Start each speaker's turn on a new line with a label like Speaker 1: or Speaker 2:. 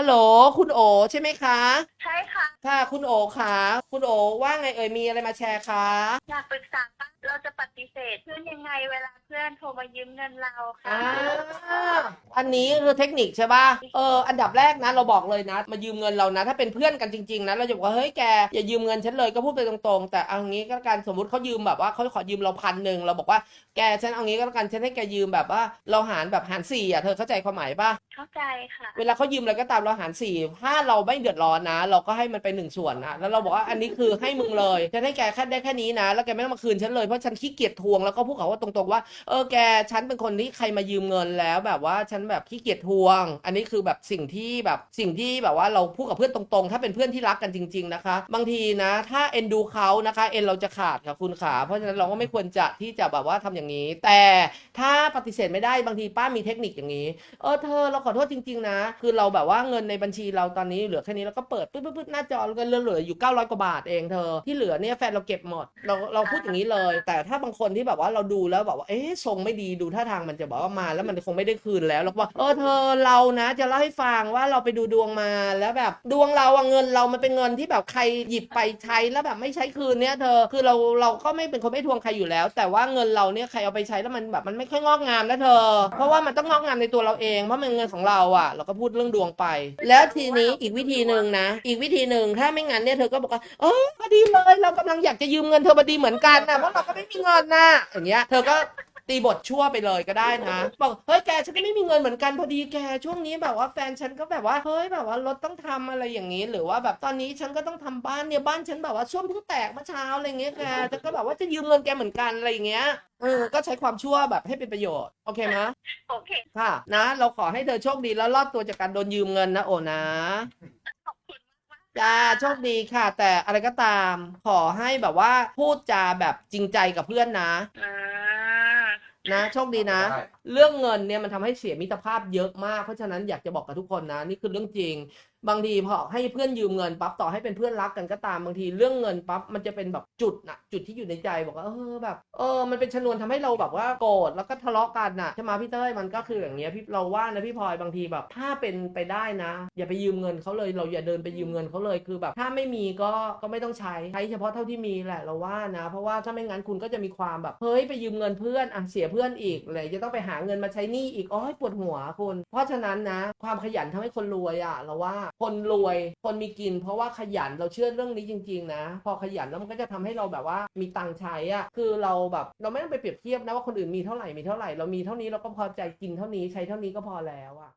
Speaker 1: ฮัลโหลคุณโอใช่ไหมคะ
Speaker 2: ใช่ค่ะ
Speaker 1: ค่ะ คุณโอค่ะ คุณโอว่าไงเอ่ยมีอะไรมาแชร์คะ
Speaker 2: อยากปรึกษาว่าเราจะปฏิเสธเพื่อนยังไงเวลาเพื่อนโทรมายืมเงินเราค่ะ
Speaker 1: อ่า อันนี้คือเทคนิคใช่ป่ะ เออ อันดับแรกนะเราบอกเลยนะ มายืมเงินเรานะ ถ้าเป็นเพื่อนกันจริงๆนะ เราจะบอกว่าเฮ้ยแกอย่ายืมเงินฉันเลยก็พูดไปตรงๆ แต่เอางี้ก็แล้วกันสมมติเขายืมแบบว่าเขาขอยืมเราพันหนึ่งเราบอกว่าแกฉันเอางี้ก็แล้วกันฉันให้แกยืมแบบว่าเราหารแบบหารสี่อะเธอเข้าใจความหมายป่ะ
Speaker 2: เข้าใจค่ะ
Speaker 1: เวลาเขายืมอะไรก็ตามเราหารสี่ถ้าเราไม่เดือดร้อนนะ เราก็ให้มันไปหนึ่งส่วนนะแล้วเราบอกว่าอันนี้คือให้มึงเลยฉันให้แกแค่ได้แค่นี้นะ แล้วแกไม่ต้องมาคืนฉันเลยเพราะฉันขี้เกียจทวงแล้วก็พูดเขาว่าตรงๆว่าเออแกฉันเป็นคนที่ใครมายืมเงินแล้วแบบว่าฉันแบบขี้เกียจทวง อันนี้คือแบบสิ่งที่แบบสิ่งที่แบบว่าเราพูดกับเพื่อนตรงๆ ถ้าเป็นเพื่อนที่รักกันจริง ๆ นะคะ บางทีนะ ถ้าเอ็นดูเขานะคะ เอ็นเราจะขาดค่ะคุณขาเพราะฉะนั้นเราก็ไม่ควรจะที่จะแบบว่าทำอย่างนี้ แต่ถ้าปฏิเสธไม่ได้บางทีป้ามีเทคนิคอย่างนี้เออเธอเราขอโทษจริง ๆ นะ คือเราแบบว่าเงินในบัญชีเราตอนนี้เหลือแค่นี้แล้วก็เปิดปึ๊บปึ๊บปึ๊บหน้าจอเงินเหลืออยู่ 900 กว่าบาทเองเธอที่เหลือเนี่ยแฟนเราเก็บหมดเราเราพูดอย่างนี้เลย แต่ถ้าบางคนที่แบบว่าเราดูแล้วแบบว่าเอ๊ะทรงไม่ดีดูท่าทางมันจะบอกว่ามาแล้วมันคงไม่ได้คืนแล้วแล้วก็บอกเออเธอเรานะจะเล่าให้ฟังว่าเราไปดูดวงมาแล้วแบบดวงเราอะเงินเรามันเป็นเงินที่แบบใครหยิบไปใช้แล้วแบบไม่ใช้คืนเนี่ยเธอคือเราเราก็ไม่เป็นคนไม่ทวงใครอยู่แล้ว แต่ว่าเงินเราเนี่ยใครเอาไปใช้แล้วมันแบบมันไม่ค่อยงอกงามนะเธอ เพราะว่ามันต้องงอกงามในตัวเราเองเพราะมันเงินของเราอะเราก็พูดเรื่องดวงไป แล้วทีนี้อีกวิธีหนึ่งนะ อีกวิธีหนึ่งถ้าไม่งั้นเนี่ยเธอก็บอกว่าเออพอดีเลยเรากำลังอยากจะยืมเงินเธอพอดีเหมือนกันนะเพราะเราก็ไม่มีเงินนะอย่างเงี้ยเธอก็ ตีบทชั่วไปเลยก็ได้นะบอกเฮ้ยแกฉันก็ไม่มีเงินเหมือนกันพอดีแกช่วงนี้แบบว่าแฟนฉันก็แบบว่าเฮ้ยแบบว่ารถต้องทำอะไรอย่างนี้ หรือว่าแบบตอนนี้ฉันก็ต้องทำบ้านเนี่ยบ้านฉันแบบว่าช่วงเพิ่งแตกเมื่อเช้าอะไรเงี้ยแกแต่ก็แบบว่าจะยืมเงินแกเหมือนกันอะไรอย่างเงี้ยเออก็ใช้ความชั่วแบบให้เป็นประโยชน์ โอเคไหม
Speaker 2: โอเค
Speaker 1: ค่ะ นะ เราขอให้เธอโชคดีแล้วรอดตัวจากการโดนยืมเงินนะโอนะ
Speaker 2: ขอบคุณมาก
Speaker 1: จ้าโชคดีค่ะ แต่อะไรก็ตาม ขอให้แบบว่าพูดจาแบบจริงใจกับเพื่อนนะ
Speaker 2: ๆอ่า
Speaker 1: นะโชคดีนะ
Speaker 3: ได้
Speaker 1: เรื่องเงินเนี่ยมันทำให้เสียมิตรภาพเยอะมากเพราะฉะนั้นอยากจะบอกกับทุกคนนะ นี่คือเรื่องจริงบางทีพอให้เพื่อนยืมเงินปั๊บต่อให้เป็นเพื่อนรักกันก็ตามบางทีเรื่องเงินปั๊บมันจะเป็นแบบจุดนะจุดที่อยู่ในใจบอกว่าเออแบบเออมันเป็นชนวนทำให้เราแบบว่าโกรธแล้วก็ทะเลาะกันน่ะใช่ไหมพี่เต้ยมันก็คืออย่างเงี้ยพี่เราว่านะพี่พลอยบางทีแบบ ถ้าเป็นไปได้นะ อย่าไปยืมเงินเขาเลยเราอย่าเดินไปยืมเงินเขาเลยคือแบบ ถ้าไม่มีก็ก็ไม่ต้องใช้ใช้เฉพาะเท่าที่มีแหละเราว่านะ เพราะว่าถ้าไม่งั้นคุณก็จะมีความแบบเฮ้ยไปยืมเงินเพื่อนอะเสียเพื่อนอีกเลยจะต้องไปหาเงินมาใช้หนี้อีกอ๋อปวดหัวคุณเพราะฉะนั้นนะ ความขยันทำให้คนรวยอะเราว่าคนรวยคนมีกิน เพราะว่าขยันเราเชื่อเรื่องนี้จริง ๆ นะ พอขยันแล้วมันก็จะทำให้เราแบบว่ามีตังค์ใช้อะคือเราแบบเราไม่ต้องไปเปรียบเทียบนะว่าคนอื่นมีเท่าไหร่มีเท่าไหร่เรามีเท่านี้เราก็พอใจกินเท่านี้ใช้เท่านี้ก็พอแล้วอะ